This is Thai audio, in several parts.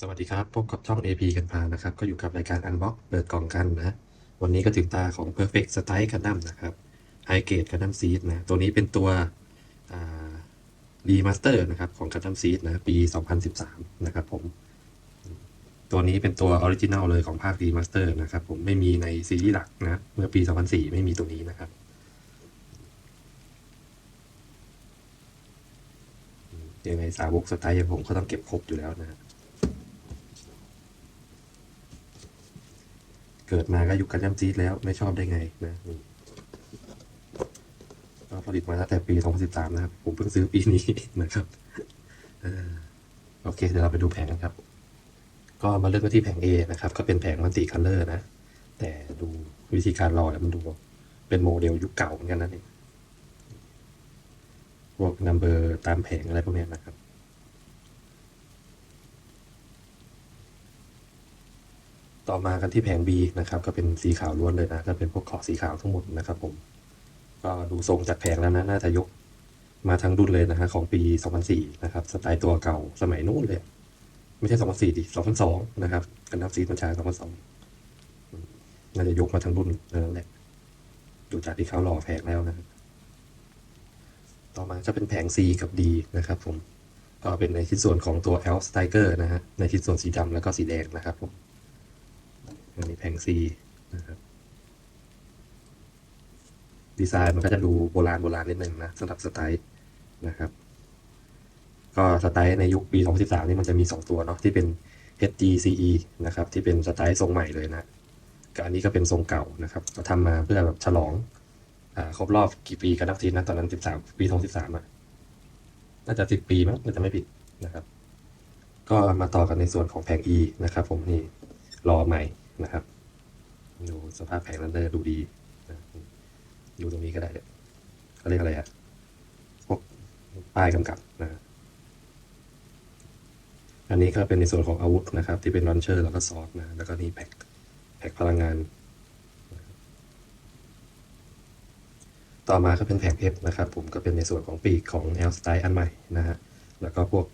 สวัสดีครับ พบกับช่อง AP กันพานะครับ ก็อยู่กับรายการ Unbox เปิดกล่องกันนะ วันนี้ก็ถึงตาของ Perfect Strike Gundam นะครับ High Grade Gundam Seed นะ ตัวนี้เป็นตัวรีมาสเตอร์นะครับ ของ Gundam Seed นะ ปี 2013 นะครับผม ตัวนี้เป็นตัวออริจินัลเลยของภาครีมาสเตอร์นะครับผมไม่มีในซีรีส์หลักนะ เมื่อปี 2004 ไม่มีตัวนี้นะครับยังไงสาวกสไตล์อย่างผมก็ต้องเก็บครบอยู่แล้วนะ เกิดมาก็อยู่กันยัมซีดแล้วไม่ชอบได้ไงนะก็ผลิตมาตั้งแต่ปี 2013 นะครับ ผมเพิ่งซื้อปีนี้นะครับโอเค เดี๋ยวเราไปดูแผงกันครับ ก็มาเริ่มกันที่แผง A นะครับ ก็เป็นแผงมัลติคัลเลอร์นะ แต่ดูวิธีการรอแล้วมันดู เป็นโมเดลยุคเก่าเหมือนกันนะนี่พวกนัมเบอร์ตามแผงอะไรพวกนี้นะครับ ต่อมากันที่แผง B นะครับก็เป็นสีขาวล้วนเลยนะก็เป็นพวกขอบสีขาวทั้งหมดนะครับผมก็ดูทรงจากแผงแล้วนะน่าจะยกมาทั้งรุ่นเลยนะฮะของปี 2004 นะครับสไตล์ตัวเก่าสมัยนู้นเลย ไม่ใช่ 2004ดิ2002 นะครับกันนับซีมันชาย2002 น่าจะยกมาทั้งรุ่นนั่นแหละดูจากที่เขาหล่อแผงแล้วนะครับต่อมาจะเป็นแผง C กับ D นะครับผมก็เป็นในชิ้นส่วนของตัว L Stiker นะฮะในชิ้นส่วนสีดำแล้วก็สีแดงนะครับผม อันนี้แผง C นะครับดีไซน์มันก็จะดูโบราณโบราณนิดนึงนะสำหรับสไตล์นะครับ ก็สไตล์ในยุคปี 2013 นี่มันจะมี 2 ตัวเนาะที่เป็น HGCE นะครับที่เป็นสไตล์ทรงใหม่เลยนะกับอันนี้ก็เป็นทรงเก่านะครับก็ทำมาเพื่อแบบฉลองอครบรอบกี่ปีกันนักทีนะตอนนั้น 13 ปี 2013อะน่าจะ 10 ปีมั้งน่าจะไม่ผิดนะครับ ก็มาต่อกันในส่วนของแผง E นะครับ ผมนี่รอใหม่ นะครับ ดูสภาพแผงลันเดอร์ดูดีนะดูตรงนี้ก็ได้เนี่ยเขาเรียกอะไรอะพวกป้ายกำกับนะอันนี้ก็เป็นในส่วนของอาวุธนะครับ ที่เป็นลอนเชอร์แล้วก็ซอสนะ แล้วก็นี่แพ็คแพ็คพลังงาน ต่อมาก็เป็นแผงเพ็นะครับ ผมก็เป็นในส่วนของปีกของ L Style อันใหม่นะฮะแล้วก็พวก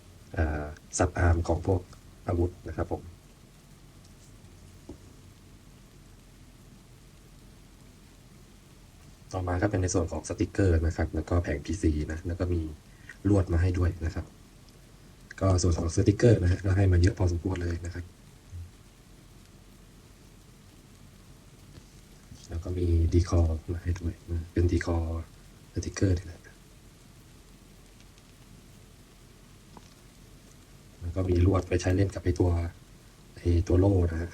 ซับอาร์มของพวกอาวุธนะครับผม ต่อมาก็เป็นในส่วนของสติกเกอร์นะครับ แล้วก็แผง PC นะ แล้วก็มีลวดมาให้ด้วยนะครับ ก็ส่วนของสติกเกอร์นะฮะก็ให้มาเยอะพอสมควรเลยนะครับ แล้วก็มีดีคอร์มาให้ด้วยนะเป็นดีคอร์สติกเกอร์นี่แหละแล้วก็มีลวดไปใช้เล่นกับไอตัวไอตัวโล่นะฮะ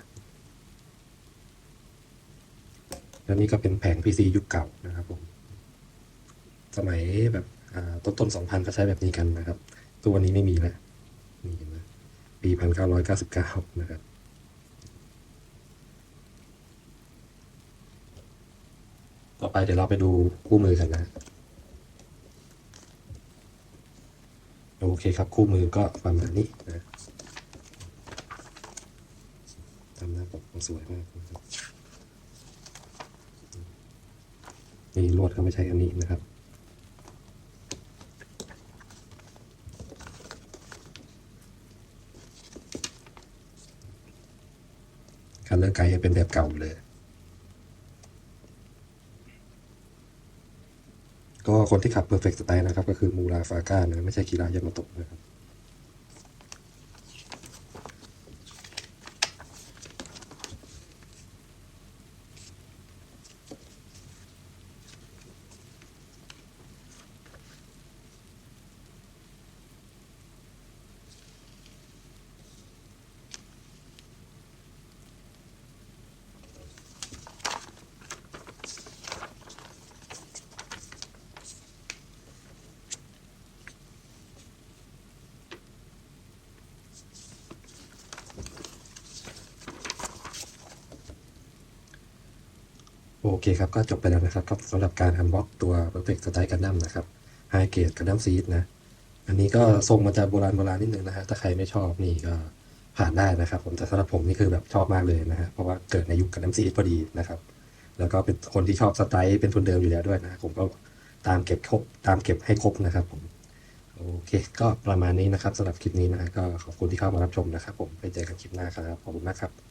แล้วนี่ก็เป็นแผง PC ยุคเก่านะครับผม สมัยแบบต้นต้นสองพันก็ใช้แบบนี้กันนะครับ ตัวนี้ไม่มีแล้วนี่เห็นไหมปีพันเก้าร้อยเก้าสิบเก้านะครับต่อไปเดี๋ยวเราไปดูคู่มือกันนะโอเคครับ คู่มือก็ประมาณนี้นะทำหน้าปกสวยมาก นี่ลวดก็ไม่ใช่อันนี้นะครับคันเลอร์ไกด์ยังเป็นแบบเก่าเลย ก็คนที่ขับ Perfect Style นะครับ ก็คือมูราฟาก้านะ ไม่ใช่คีรายามาโตะนะครับ โอเคครับ ก็จบไปแล้วนะครับก็สำหรับการอันบ็อกตัว Perfect Style Gundam นะครับ High Grade Gundam Seed นะ อันนี้ก็ทรงมันจะโบราณโบราณนิดนึงนะฮะถ้าใครไม่ชอบนี่ก็ผ่านได้นะครับ ผมแต่สำหรับผมนี่คือแบบชอบมากเลยนะฮะเพราะว่าเกิดในยุค Gundam Seed พอดีนะครับ แล้วก็เป็นคนที่ชอบสไตล์เป็นทุนเดิมอยู่แล้วด้วยนะผมก็ตามเก็บครบตามเก็บให้ครบนะครับผมโอเค ก็ประมาณนี้นะครับสำหรับคลิปนี้นะฮะก็ขอบคุณที่เข้ามารับชมนะครับ ผมไปเจอกันคลิปหน้าครับขอบคุณมากครับ